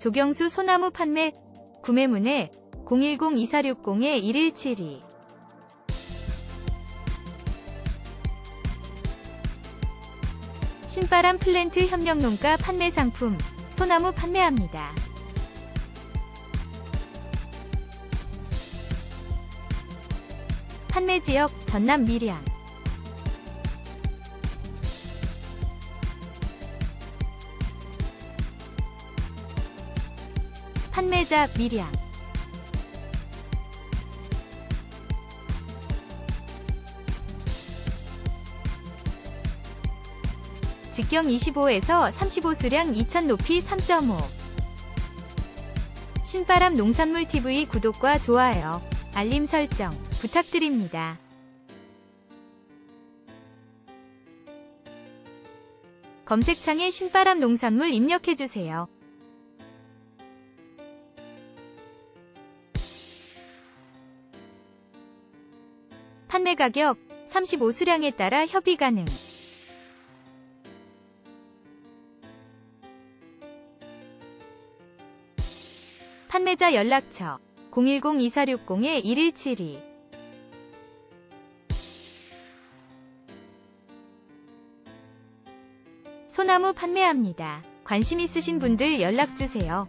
조경수 소나무 판매 구매문의 010-2460-1172 신바람 플랜트 협력농가 판매 상품 소나무 판매합니다. 판매 지역 전남 밀양 판매자 밀양 직경 25에서 35 수량 2000 높이 3.5 신바람 농산물 TV 구독과 좋아요, 알림 설정 부탁드립니다. 검색창에 신바람 농산물 입력해주세요. 판매 가격 35 수량에 따라 협의 가능. 판매자 연락처 010-2460-1172 소나무 판매합니다. 관심 있으신 분들 연락주세요.